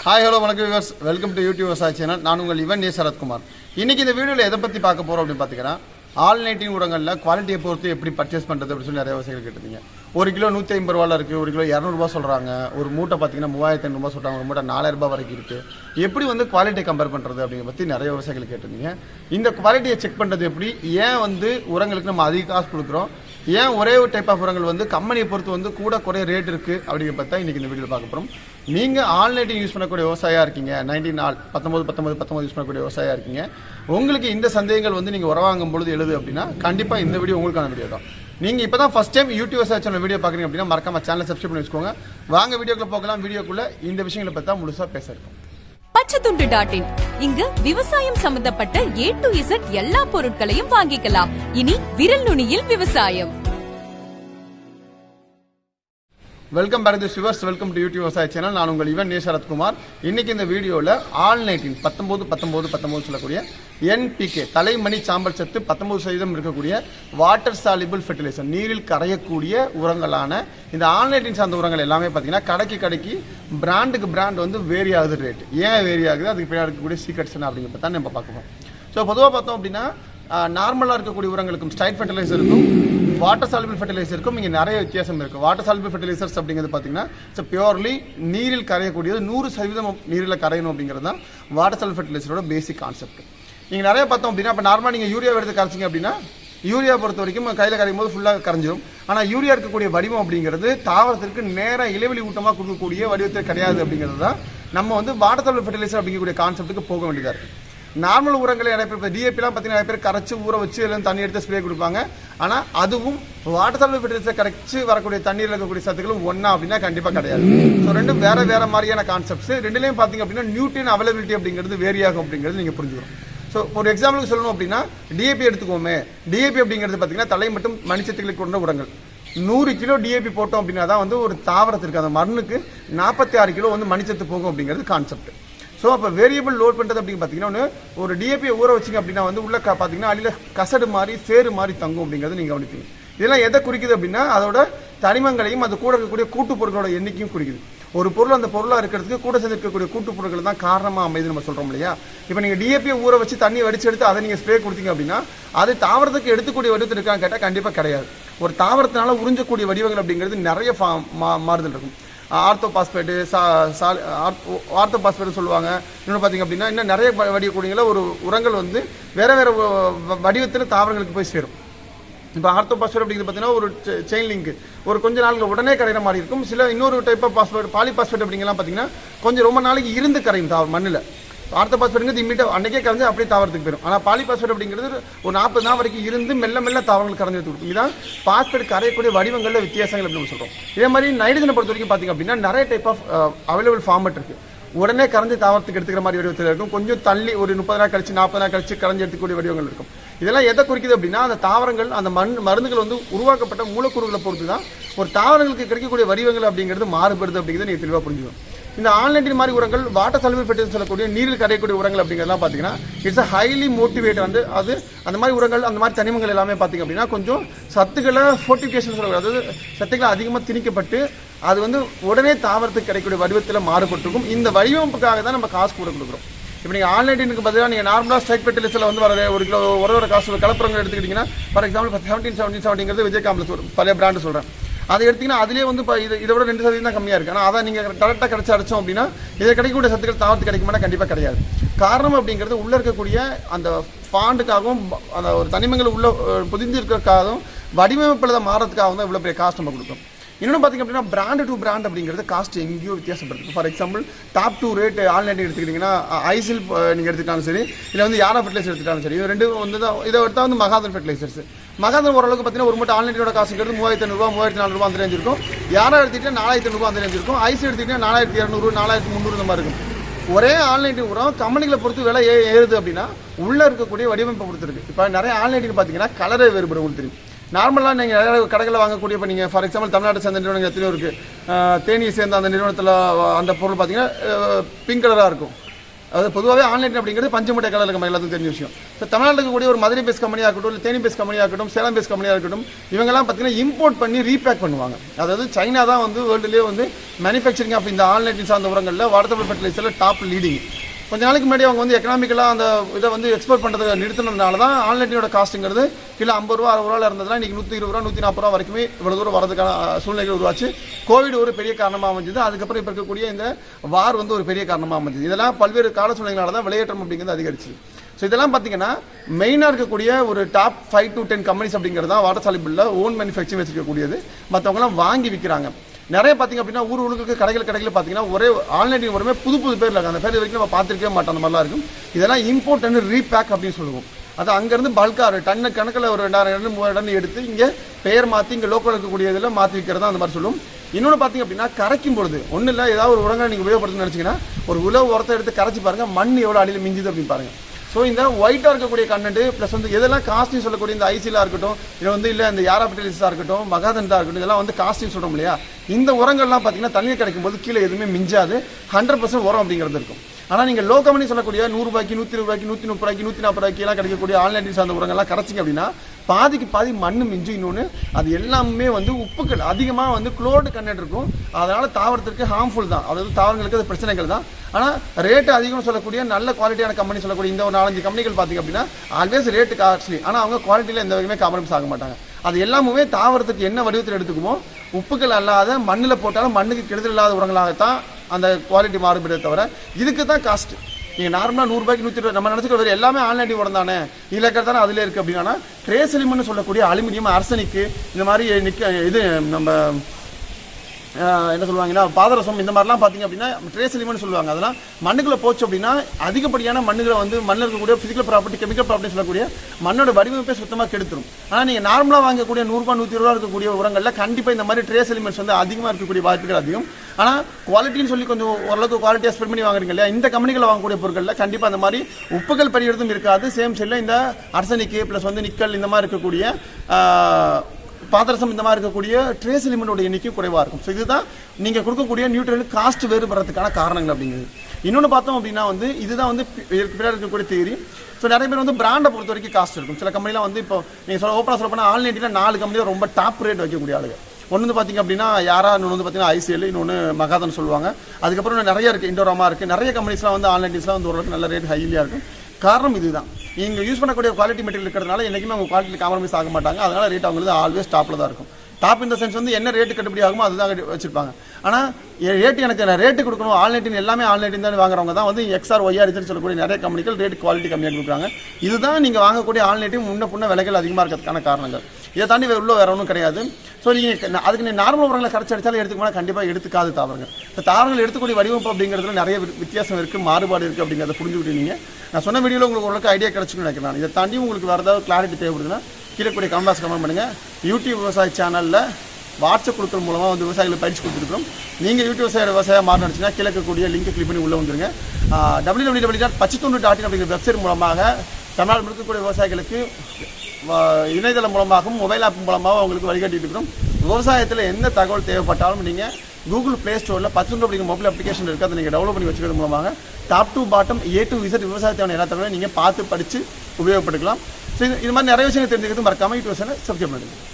Hi hello வணக்கம் viewers welcome to YouTube விவசாய channel நான் உங்கள் இவன் ஏ சரத்குமார். இன்னைக்கு இந்த வீடியோவில் எதை பற்றி பார்க்க போகிறோம் அப்படின்னு பார்த்தீங்கன்னா ஆல் நைட்டின் உரங்களில் குவாலிட்டியை பொறுத்து எப்படி பர்ச்சேஸ் பண்ணுறது அப்படின்னு சொல்லி நிறைய விவசாயிகள் கேட்டிருந்தீங்க. ஒரு கிலோ நூற்றி ஐம்பது ரூபாவில் இருக்குது ஒரு கிலோ இரநூறுபா சொல்கிறாங்க ஒரு மூட்டை பார்த்தீங்கன்னா மூவாயிரத்தி ஐநூறுபா சொல்கிறாங்க ஒரு மூட்டை நாலாயிரரூபா வரைக்கும் இருக்குது எப்படி வந்து குவாலிட்டியை கம்பேர் பண்ணுறது அப்படிங்கிற பற்றி நிறைய விவசாயிகள் கேட்டிருந்தீங்க. இந்த குவாலிட்டியை செக் பண்ணுறது எப்படி? ஏன் வந்து உரங்களுக்கு நம்ம அதிக காசு கொடுக்குறோம்? ஏன் ஒரே ஒரு டைப் ஆஃப் உரங்கள் வந்து கம்பெனியை பொறுத்து வந்து கூட குறைய ரேட் இருக்குது அப்படிங்கிற பார்த்தா இன்றைக்கி இந்த வீடியோவில் பார்க்க போகிறோம் நீங்கள் ஆன்லைன் யூஸ் பண்ணக்கூடிய விவசாயியாக இருக்கீங்க. நைன்டீன் நாள் பத்தொம்பது பத்தொம்பது பத்தொம்பது யூஸ் பண்ணக்கூடிய விவசாயியாக இருக்கீங்க. உங்களுக்கு இந்த சந்தேகங்கள் வந்து நீங்கள் உரவாங்கும் பொழுது எழுது அப்படின்னா கண்டிப்பாக இந்த வீடியோ உங்களுக்கான வீடியோ தான். நீங்கள் இப்போ தான் first time YouTube channel video பார்க்குறீங்க அப்படின்னா மறக்காம சேனல் சப்ஸ்கிரைப் பண்ணி வச்சுக்கோங்க. வாங்க வீடியோக்குள்ள போகலாம். வீடியோக்குள்ளே இந்த விஷயங்களை பற்றி தான் முழுசாக பேச பச்சைத்துண்டு டாட் இன் இங்கு விவசாயம் சம்பந்தப்பட்ட ஏ டு இசட் எல்லா பொருட்களையும் வாங்கிக்கலாம். இனி விரல் நுனியில் விவசாயம். Welcome back the viewers welcome to YouTube விவசாய சேனல் நான் உங்கள் இவன் நேசரத்குமார் இன்னைக்கு இந்த வீடியோவில் ஆல் நைன்டீன் பத்தொம்போது பத்தொம்போது பத்தொம்போது சொல்லக்கூடிய என்பிகே தலைமணி சாம்பல் சத்து பத்தொம்போது சதவீதம் இருக்கக்கூடிய வாட்டர் சாலிபிள் ஃபெர்டிலைசர் நீரில் கரையக்கூடிய உரங்களான இந்த ஆல் நைன்டீன் சார்ந்த உரங்கள் எல்லாமே பார்த்தீங்கன்னா கடைக்கு கடைக்கு பிராண்டுக்கு பிராண்ட் வந்து வேரி ஆகுது ரேட் ஏன் வேரி ஆகுது? அதுக்கு பின்னாடி இருக்கக்கூடிய சீக்ரெட்ஸ் என்ன அப்படிங்கிறத தான் நம்ம பார்க்குவோம் ஸோ பொதுவாக பார்த்தோம் அப்படின்னா நார்மலாக இருக்கக்கூடிய உரங்களுக்கும் ஸ்டைட் ஃபெர்டிலைசருக்கும் வாட்டர் சால்பிள் ஃபெர்டிலைசருக்கும் இங்கே நிறைய வித்தியாசம் இருக்குது வாட்டர் சால்பிள் ஃபெர்டிலைசர்ஸ் அப்படிங்கிறது பார்த்தீங்கன்னா இட்ஸ் பியூர்லி நீரில் கரையக்கூடியது நூறு சதவீதம் நீரில் கரையணும் அப்படிங்கிறது தான் வாட்டர் சால்பிள் ஃபெர்டிலைசரோட பேசிக் கான்செப்ட் நீங்கள் நிறைய பார்த்தோம் அப்படின்னா இப்போ நார்மலாக நீங்கள் யூரியா எடுத்து கரைச்சிங்க அப்படின்னா யூரியா பொறுத்த வரைக்கும் கையில் கரையும் போது ஃபுல்லாக கரைஞ்சிரும். ஆனால் யூரியா இருக்கக்கூடிய வடிவம் அப்படிங்கிறது தாவரத்திற்கு நேராக இலைவெளி ஊட்டமாக கொடுக்கக்கூடிய வடிவத்தில் கிடையாது அப்படிங்கிறது தான் நம்ம வந்து வாட்டர் சால்பிள் ஃபெர்டிலைசர் அப்படிங்கக்கூடிய கான்செப்ட்டுக்கு போக வேண்டியதாக இருக்குது நார்மல் உரங்களை நிறைய பேர் இப்போ டிஏபிலாம் பார்த்தீங்கன்னா நிறைய பேர் கரைச்சி ஊற வச்சு எல்லாம் தண்ணி எடுத்து ஸ்ப்ரே கொடுப்பாங்க. ஆனால் அதுவும் வாட்டர் சால்பிள் ஃபெர்டிலைசர் கரைச்சி வரக்கூடிய தண்ணீரில் இருக்கக்கூடிய சத்துக்களும் ஒன்றா அப்படின்னா கண்டிப்பாக கிடையாது. ஸோ ரெண்டும் வேற வேற மாதிரியான கான்செப்ட்ஸ் ரெண்டுலேயும் பார்த்தீங்க அப்படின்னா நியூட்ரியன் அவைலபிலிட்டி அப்படிங்கிறது வேரி ஆகும் அப்படிங்கிறது நீங்கள் புரிஞ்சுக்கணும். ஸோ ஒரு எக்ஸாம்பிளுக்கு சொல்லணும் அப்படின்னா டிஏபி எடுத்துக்கோமே. டிஏபி அப்படிங்கிறது பார்த்தீங்கன்னா தலை மட்டும் மணிச்சத்துக்களை கொண்ட உரங்கள். நூறு கிலோ டிஏபி போட்டோம் அப்படின்னா தான் வந்து ஒரு தாவரத்திற்கு அந்த மண்ணுக்கு நாற்பத்தி ஆறு கிலோ வந்து மணிச்சத்து போகும் அப்படிங்கிறது கான்செப்ட் ஸோ அப்போ வேரியபிள் லோட் பண்ணுறது அப்படின்னு பார்த்தீங்கன்னா ஒன்று ஒரு டிஏபியை ஊற வச்சிங்க அப்படின்னா வந்து உள்ள பார்த்தீங்கன்னா அடியில் கசடு மாதிரி சேறு மாதிரி தங்கும் அப்படிங்கிறது நீங்கள் கவனிப்பீங்க. இதெல்லாம் எதை குறிக்குது அப்படின்னா அதோட தனிமங்களையும் அது கூட இருக்கக்கூடிய கூட்டு பொருட்களோட எண்ணிக்கையும் குறிக்குது. ஒரு பொருள் அந்த பொருளாக இருக்கிறதுக்கு கூட சேர்ந்திருக்கக்கூடிய கூட்டு பொருட்கள் தான் காரணமாக அமைது நம்ம சொல்கிறோம் இல்லையா? இப்போ நீங்கள் டிஏபியை ஊற வச்சு தண்ணி வடிச்சு எடுத்து அதை நீங்கள் ஸ்ப்ரே கொடுத்தீங்க அப்படின்னா அது தாவரத்துக்கு எடுத்துக்கூடிய வடிவத்தில் இருக்கான்னு கேட்டால் கண்டிப்பாக கிடையாது. ஒரு தாவரத்தினால உறிஞ்சக்கூடிய வடிவங்கள் அப்படிங்கிறது நிறைய ஃபா- மா- மாறுதல் இருக்கும். ஆர்த்தோபாஸ்பேட்டு சா சால் ஆர்த்தோபாஸ்பேட் சொல்லுவாங்க. இன்னொன்று பார்த்தீங்க அப்படின்னா இன்னும் நிறைய வ- வடிவக்கூடியங்கள ஒரு உரங்கள் வந்து வேறு வேறு வடிவத்தில் தாவரங்களுக்கு போய் சேரும். இப்போ ஆர்த்தோபாஸ்பேட் அப்படிங்கிறது பார்த்தீங்கன்னா ஒரு செயின் லிங்க். ஒரு கொஞ்ச நாளுக்கு உடனே கரையிற மாதிரி இருக்கும். சில இன்னொரு டைப் ஆஃப் பாஸ்பேட் பாலிபாஸ்பேட் அப்படிங்கலாம் பார்த்தீங்கன்னா கொஞ்சம் ரொம்ப நாளைக்கு இருந்து கரையும் தாவரம் மண்ணில். ஆர்த்தோபாஸ்பேட்டுங்கிறது இம்மீடியாக அன்றைக்கே கரைஞ்சு அப்படியே தாவரத்துக்கு போயிடும் ஆனால் பாலி பாலிபாஸ்பேட் அப்படிங்கிறது ஒரு நாற்பது நாள் வரைக்கும் இருந்து மெல்ல மெல்ல தாவரங்கள் கரைஞ்சு கொடுக்கும். இதுதான் பாஸ்பேட் கரையக்கூடிய வடிவங்களில் வித்தியாசங்கள் அப்படின்னு சொல்கிறோம் இதே மாதிரி நைட்ரஜனை பொறுத்த வரைக்கும் பார்த்தீங்க அப்படின்னா நிறைய டைப் ஆஃப் அவைலபிள் ஃபார்மெட் இருக்குது உடனே கரைஞ்சி தாவரத்துக்கு எடுத்துக்கிற மாதிரி வடிவத்தில் இருக்கும். கொஞ்சம் தள்ளி ஒரு முப்பது நாள் கழிச்சு நாற்பது நாள் கழிச்சு கரைஞ்சி எடுத்துக்கூடிய வடிவங்கள் இருக்கும். இதெல்லாம் எதை குறிக்குது அப்படின்னா அந்த தாவரங்கள் அந்த மண் மருந்துகள் வந்து உருவாக்கப்பட்ட மூலக்கூறுகளை பொறுத்து தான் ஒரு தாவரங்களுக்கு கிடைக்கக்கூடிய வடிவங்கள் அப்படிங்கிறது மாறுபடுது அப்படிங்கிறது நீங்கள் தெளிவாக புரிஞ்சுக்கணும். இந்த ஆன்லைன் மாதிரி உரங்கள் வாட்டர் சல்பர் சொல்லக்கூடிய நீரில் கரையக்கூடிய உரங்கள் அப்படிங்கிறதெல்லாம் பார்த்தீங்கன்னா இட்ஸ் அ ஹைலி மோட்டிவேட் வந்து அது அந்த மாதிரி உரங்கள் அந்த மாதிரி தனிமங்கள் எல்லாமே பார்த்தீங்க அப்படின்னா கொஞ்சம் சத்துக்களை ஃபோர்ட்டிஃபிகேஷன் சொல்லக்கூடிய அதாவது சத்துக்களை அதிகமாக திணிக்கப்பட்டு அது வந்து உடனே தாவரத்துக்கு கிடைக்கக்கூடிய வடிவத்தில் மாறுபட்டிருக்கும். இந்த வடிவமைப்புக்காக தான் நம்ம காசு கூட கொடுக்குறோம். இப்போ நீங்கள் ஆன்லைனுக்கு பதிலாக நீங்கள் நார்மலாக ஸ்ட்ரைக் ஃபெர்டிலைசரில் வந்து வர ஒரு கிலோ ஒரு ஒரு காசு கலப்புறங்கள் எடுத்துக்கிட்டிங்கன்னா ஃபார் எக்ஸாம்பிள் செவன்டீன் செவன்டீன் செவன்டிங்கிறது விஜய் காம்பில் பழைய பிராண்டு சொல்கிறேன் அதை எடுத்தீங்கன்னா அதுலேயே வந்து இப்போ இது இதை விட ரெண்டு சதவீதம் தான் கம்மியாக இருக்குது ஆனால் அதை நீங்கள் கரெக்டாக கிடச்சி அடிச்சோம் அப்படின்னா இதை கிடைக்கக்கூடிய சத்துக்கள் தாவரத்து கிடைக்குமானா கண்டிப்பாக கிடையாது. காரணம் அப்படிங்கிறது உள்ளே இருக்கக்கூடிய அந்த ஃபாண்டுக்காகவும் அந்த ஒரு தனிமங்கள் உள்ள அஹ், புதிஞ்சு இருக்கிறதுக்காகவும் வடிவமைப்பில் தான் மாறதுக்காகவும் தான் இவ்வளோ பெரிய காஸ்ட் நம்ம கொடுக்கும். இன்னொன்று பார்த்தீங்க அப்படின்னா பிராண்டு டு பிராண்ட் அப்படிங்கிறது காஸ்ட் எங்கேயோ வித்தியாசப்படுது. For example top two rate online எடுத்துக்கிட்டிங்கன்னா ஐசில் நீங்கள் எடுத்துக்கிட்டாலும் சரி இல்லை வந்து யாரா ஃபெர்டிலைசர் எடுத்துக்கிட்டாலும் சரி இது ரெண்டும் வந்து தான் இதை எடுத்தால் வந்து மகாதன் ஃபெர்டிலைசர்ஸ் மகாதன் ஓரளவுக்கு பார்த்தீங்கன்னா ஒரு மட்டும் ஆன்லைனோட காசுங்கிறது மூவாயிரத்தி ஐநூறுபா மூவாயிரத்தி நானூறுபா அந்த ரேஞ்ச் இருக்கும். யாரா எடுத்துக்கிட்டா நாலாயிரத்தி ஐநூறுபா அந்த ரேஞ்ச் இருக்கும். ஐசி எடுத்துக்கிட்டா நாலாயிரத்தி இரநூறு நாலாயிரத்தி முந்நூறு இந்த மாதிரி இருக்கும். ஒரே ஆன்லைன் உரம் கம்பெனிகளை பொறுத்து விலை ஏ ஏறுது அப்படின்னா உள்ளே இருக்கக்கூடிய வடிவமைப்பை கொடுத்துருக்கு இப்போ நிறைய ஆன்லைன் பார்த்தீங்கன்னா கலரே வேறுபடும் கொடுத்துருக்கு நார்மலாக நீங்கள் நிறைய கடைகளில் வாங்கக்கூடிய இப்போ நீங்கள் ஃபார் எக்ஸாம்பிள் தமிழ்நாட்டை சேர்ந்த நிறுவனங்கள் எத்தனையோ இருக்குது தேனியை சேர்ந்த அந்த நிறுவனத்தில் அந்த பொருள் பார்த்தீங்கன்னா பிங்க் கலராக இருக்கும். அது பொதுவாகவே ஆன்லைன் அப்படிங்கிறது பஞ்சமுட்டை கலர் நம்ம எல்லாத்துக்கும் தெரிஞ்ச விஷயம். இப்போ தமிழ்நாட்டுக்கு இருக்கக்கூடிய ஒரு மதுரை பேஸ் கம்பெனியாக இருக்கட்டும் இல்லை தேனி பேஸ் கம்பெனியாக இருக்கட்டும் சேலம் பேஸ் கம்பெனியாக இருக்கட்டும் இவங்கெல்லாம் பார்த்தீங்கன்னா இம்போர்ட் பண்ணி ரீபேக் பண்ணுவாங்க. அதாவது சைனா தான் வந்து வேர்ல்டுலேயே வந்து மேனுஃபேக்சரிங் ஆஃப் இந்த ஆன்லைன் சார்ந்த உரங்களில் வாட்டர் ஃபர்டிலைசரில் டாப் லீடிங் கொஞ்ச நாளைக்கு முன்னாடி அவங்க வந்து எக்கனாமிக்கலாக அந்த இதை வந்து எக்ஸ்போர்ட் பண்ணுறதை நிறுத்தினதுனால தான் ஆன்லைனோட காஸ்ட்டுங்கிறது கிலோ ஐம்பது ரூபா அறுபது ரூபா இருந்ததுனா இன்றைக்கி நூற்றி இருபது ரூபா நூற்றி நாற்பது ரூபா வரைக்குமே இவ்வளோ தூரம் வரதுக்கான சூழ்நிலைகள் உருவாச்சு. கோவிட் ஒரு பெரிய காரணமாக அமைஞ்சது. அதுக்கப்புறம் இப்போ இருக்கக்கூடிய இந்த வார் வந்து ஒரு பெரிய காரணமாக அமைஞ்சது. இதெல்லாம் பல்வேறு கால சூழ்நிலைகளால தான் விளையாட்டம் அப்படிங்கிறது அதிகரிச்சு ஸோ இதெல்லாம் பார்த்தீங்கன்னா மெயினாக இருக்கக்கூடிய ஒரு top five to ten companies அப்படிங்கிறது தான் வாட்டர் சாலிபிளில் ஓன் மேனுஃபேக்சரிங் வச்சிருக்கக்கூடியது. மற்றவங்களாம் வாங்கி விற்கிறாங்க நிறைய பார்த்தீங்க அப்படின்னா ஊர் ஊருக்கு கடைகள் கடைகள் பார்த்தீங்கன்னா ஒரே ஆன்லைன் வருமே புது புது பேர் இருக்கு அந்த பேர் வரைக்கும் நம்ம பார்த்துருக்கவே மாட்டோம் அந்த மாதிரிலாம் இருக்கும். இதெல்லாம் இம்போர்ட் அண்ட் ரீபேக் அப்படின்னு சொல்லுவோம். அது அங்கேருந்து பல்காக டன்னு கணக்கில் ஒரு ரெண்டாயிரம் டன் மூவாயிரம் டன் எடுத்து இங்கே பெயர் மாற்றி இங்கே லோக்கல் இருக்கக்கூடிய இதில் மாற்றி வைக்கிறதா அந்த மாதிரி சொல்லுவோம் இன்னொன்று பார்த்தீங்க அப்படின்னா கரைக்கும் பொழுது ஒன்றும் இல்லை ஏதாவது ஒரு உரங்களை நீங்கள் உபயோகப்படுத்துன்னு நினச்சிங்கன்னா ஒரு உழவு உரத்தை எடுத்து கரைச்சி பாருங்கள் மண் எவ்வளோ அடியில் மிஞ்சுது அப்படின்னு பாருங்கள் ஸோ இந்த ஒயிட்டாக இருக்கக்கூடிய கண்டென்ட் ப்ளஸ் வந்து எதெல்லாம் காஸ்ட்னு சொல்லக்கூடிய இந்த ஐசிலாக இருக்கட்டும் இல்லை வந்து இல்லை இந்த யாராபிட்டலிஸாக இருக்கட்டும் மகாதண்டா இருக்கட்டும் இதெல்லாம் வந்து காஸ்ட்னு சொல்கிறோம் இல்லையா? இந்த உரங்கள்லாம் பார்த்தீங்கன்னா தண்ணீர் கிடைக்கும் போது கீழே எதுவுமே மிஞ்சாது. ஹண்ட்ரட் பர்சன்ட் உரம் அப்படிங்கிறது இருக்கும். ஆனால் நீங்கள் லோ கம்பெனி சொல்லக்கூடிய நூறுரூபாய்க்கு நூற்றி ரூபாய்க்கு நூற்றி முப்பது ரூபாய்க்கு நூற்றி நாற்பது ரூபாய்க்கு எல்லாம் கிடைக்கக்கூடிய ஆன்லைன் சார்ந்த உரங்கள்லாம் கரைச்சிங்க அப்படின்னா பாதிக்கு பாதி மண் மிஞ்சு இன்னொன்று அது எல்லாமே வந்து உப்புக்கள் அதிகமாக வந்து குளோர்டு கண்டென்ட் இருக்கும். அதனால் தாவரத்திற்கு ஹார்ம்ஃபுல் தான். அதாவது தாவரங்களுக்கு அது பிரச்சனைகள் தான். ஆனால் ரேட்டு அதிகம்னு சொல்லக்கூடிய நல்ல குவாலிட்டியான கம்பெனி சொல்லக்கூடிய இந்த ஒரு நாலஞ்சு கம்பெனிகள் பார்த்தீங்க அப்படின்னா ஆல்வேஸ் ரேட்டு காஸ்ட்லி ஆனால் அவங்க குவாலிட்டியில் எந்த வகையுமே காம்ப்ரமைஸ் ஆக மாட்டாங்க. அது எல்லாமுமே தாவரத்துக்கு என்ன வடிவத்தில் எடுத்துக்குமோ உப்புக்கள் அல்லாத மண்ணில் போட்டாலும் மண்ணுக்கு கெடுதல் இல்லாத உரங்களாகத்தான் அந்த குவாலிட்டி மாறுபடுறத தவிர இதுக்கு தான் காஸ்ட் நீங்கள் நார்மலாக நூறுரூபாய்க்கு நூற்றி இருபது நம்ம நினச்சிக்கிற வேறு எல்லாமே ஆன்லைன் உரம் தானே? இதில் இருக்கிறதானே அதில் இருக்குது அப்படின்னா ட்ரேஸ் எலிமெண்ட் சொல்லக்கூடிய அலுமினியம் அரசனிக்கு இந்த மாதிரி நிக்க இது நம்ம என்ன சொல்லுவாங்கன்னா பாதரசம் இந்த மாதிரிலாம் பார்த்தீங்க அப்படின்னா ட்ரேஸ் எலிமெண்ட் சொல்லுவாங்க. அதெல்லாம் மண்ணுக்குள்ளே போச்சு அப்படின்னா அதிகப்படியான மண்ணுகளை வந்து மண்ணில் இருக்கக்கூடிய ஃபிசிக்கல் ப்ராப்பர்ட்டி கெமிக்கல் ப்ராப்பர்ட்டி சொல்லக்கூடிய மண்ணோட வடிவமைப்பே சுத்தமாக கெடுத்துரும். ஆனால் நீங்கள் நார்மலாக வாங்கக்கூடிய நூறுரூபா நூற்றி ரூபா இருக்கக்கூடிய உரங்களில் கண்டிப்பாக இந்த மாதிரி ட்ரேஸ் எலிமெண்ட்ஸ் வந்து அதிகமாக இருக்கக்கூடிய வாய்ப்புகள் அதிகம். ஆனால் குவாலிட்டின்னு சொல்லி கொஞ்சம் ஓரளவுக்கு குவாலிட்டியாக ஸ்பெண்ட் பண்ணி வாங்குறீங்க இல்லையா? இந்த கம்பெனிகளை வாங்கக்கூடிய பொருட்களில் கண்டிப்பாக அந்த மாதிரி உப்புகள் பெரியதும் இருக்காது. சேம் சைடில் இந்த அரசனிக்கு ப்ளஸ் வந்து நிக்கல் இந்த மாதிரி இருக்கக்கூடிய பாதரசம் இந்த மாதிரி இருக்கக்கூடிய ட்ரேஸ் எலிமெண்டோட எண்ணிக்கை குறைவாக இருக்கும். ஸோ இதுதான் நீங்கள் கொடுக்கக்கூடிய நியூட்ரல் காஸ்ட் வேறுபடுறதுக்கான காரணங்கள் அப்படிங்கிறது. இன்னொன்று பார்த்தோம் அப்படின்னா வந்து இதுதான் வந்து பின்னாடி இருக்கக்கூடிய தேரி ஸோ நிறைய பேர் வந்து பிராண்டை பொறுத்த வரைக்கும் காஸ்ட் இருக்கும். சில கம்பெனிலாம் வந்து இப்போ நீங்கள் சொல்ல ஓப்பனாக சொல்ல போனால் ஆன்லைன் நாலு கம்பெனியில் ரொம்ப டாப் ரேட் வைக்கக்கூடிய ஆளுங்க. ஒன்று வந்து பார்த்தீங்க அப்படின்னா யாரா இன்னொன்று வந்து பார்த்தீங்கன்னா ஐசிஎல் இன்னொன்று மகாதன் சொல்லுவாங்க. அதுக்கப்புறம் இன்னும் நிறைய இருக்குது இண்டோராமா இருக்குது நிறைய கம்பெனிஸ்லாம் வந்து ஆன்லைன் டீஸ்லாம் வந்து ஓரளவுக்கு நல்ல ரேட் ஹைலியாக இருக்கும். காரணம் இதுதான். நீங்கள் யூஸ் பண்ணக்கூடிய குவாலிட்டி மெட்டீரியல் இருக்கிறதுனால என்றைக்குமே அவங்க குவாலிட்டி காம்ப்ரமைஸ் ஆக மாட்டாங்க. அதனால ரேட் அவங்களுக்கு ஆல்வேஸ் டாப்பில் தான் இருக்கும். டாப் இந்த சென்ஸ் வந்து என்ன ரேட்டு கட்டுப்படி ஆகுமோ அதுதான் வச்சிருப்பாங்க. ஆனால் ரேட்டு எனக்கு ரேட்டு கொடுக்கணும் ஆன்லைன் எல்லாமே ஆன்லைன் தான் வாங்குறவங்க தான் வந்து எக்ஸ்ஆர் ஒய்ஆர் சொல்லக்கூடிய நிறைய கம்பெனிகள் ரேட் குவாலிட்டி கம்மியாக கொடுக்குறாங்க. இதுதான் நீங்கள் வாங்கக்கூடிய ஆன்லைன் முன்ன பின்ன விலைகள் அதிகமாக இருக்கிறதுக்கான காரணங்கள். இதை தாண்டி உள்ள வேற ஒன்றும் கிடையாது. ஸோ நீங்கள் அதுக்கு நீ நார்மல் உரங்களை கரைச்சி அடித்தாலும் எடுத்துக்கோனா கண்டிப்பாக எடுத்துக்காது தாவரங்கள். இந்த தாவரங்கள் எடுத்துக்கூடிய வடிவமைப்பு அப்படிங்கிறதுல நிறைய வித்தியாசம் இருக்குது மாறுபாடு இருக்குது அப்படிங்கிறத புரிஞ்சுக்கிட்டு நீங்கள் நான் சொன்ன வீடியோவில் உங்களுக்கு ஓரளவுக்கு ஐடியா கிடச்சிக்கணும்னு நினைக்கிறேன் நான். இதை தாண்டி உங்களுக்கு வேறு ஏதாவது கிளாரிட்டி தேவைப்படுதுன்னா கீழே கூடிய கமெண்ட்ஸ் கமெண்ட் பண்ணுங்கள் யூடியூப் விவசாய சேனலில் வாட்ஸ்அப் கொடுக்குற மூலமாக வந்து விவசாயிகளை பயிற்சி கொடுத்துருக்கோம் நீங்கள் யூடியூப் விவசாய விவசாயம் மாறணும் நினச்சிங்கன்னா கீழே இருக்கக்கூடிய லிங்க் கிளிக் பண்ணி உள்ளே வந்துருங்க. W W W dot Pachaithondu dot in அப்படிங்கிற வெப்சைட் மூலமாக தமிழ்நாடு முழுக்கக்கூடிய விவசாயிகளுக்கு வ- இணையதளம் மூலமாகவும் மொபைல் ஆப் மூலமாகவும் அவங்களுக்கு வழிகாட்டிட்டு இருக்கிறோம். விவசாயத்தில் எந்த தகவல் தேவைப்பட்டாலும் நீங்கள் கூகுள் ப்ளே ஸ்டோரில் பச்சை அப்படிங்கிற மொபைல் அப்ளிகேஷன் இருக்குது அதை நீங்கள் டவுன்லோட் பண்ணி வச்சுக்கிறது மூலமாக top to bottom A to visit விவசாயத்தை எல்லா தகவலையும் நீங்கள் பார்த்து படித்து உபயோகப்படுத்தலாம். ஸோ இது இது மாதிரி நிறைய விஷயங்கள் தெரிஞ்சுக்கிறது மறக்காமல் யூடியூப் சேனல் சப்ஸ்கிரைப் பண்ணுங்கள்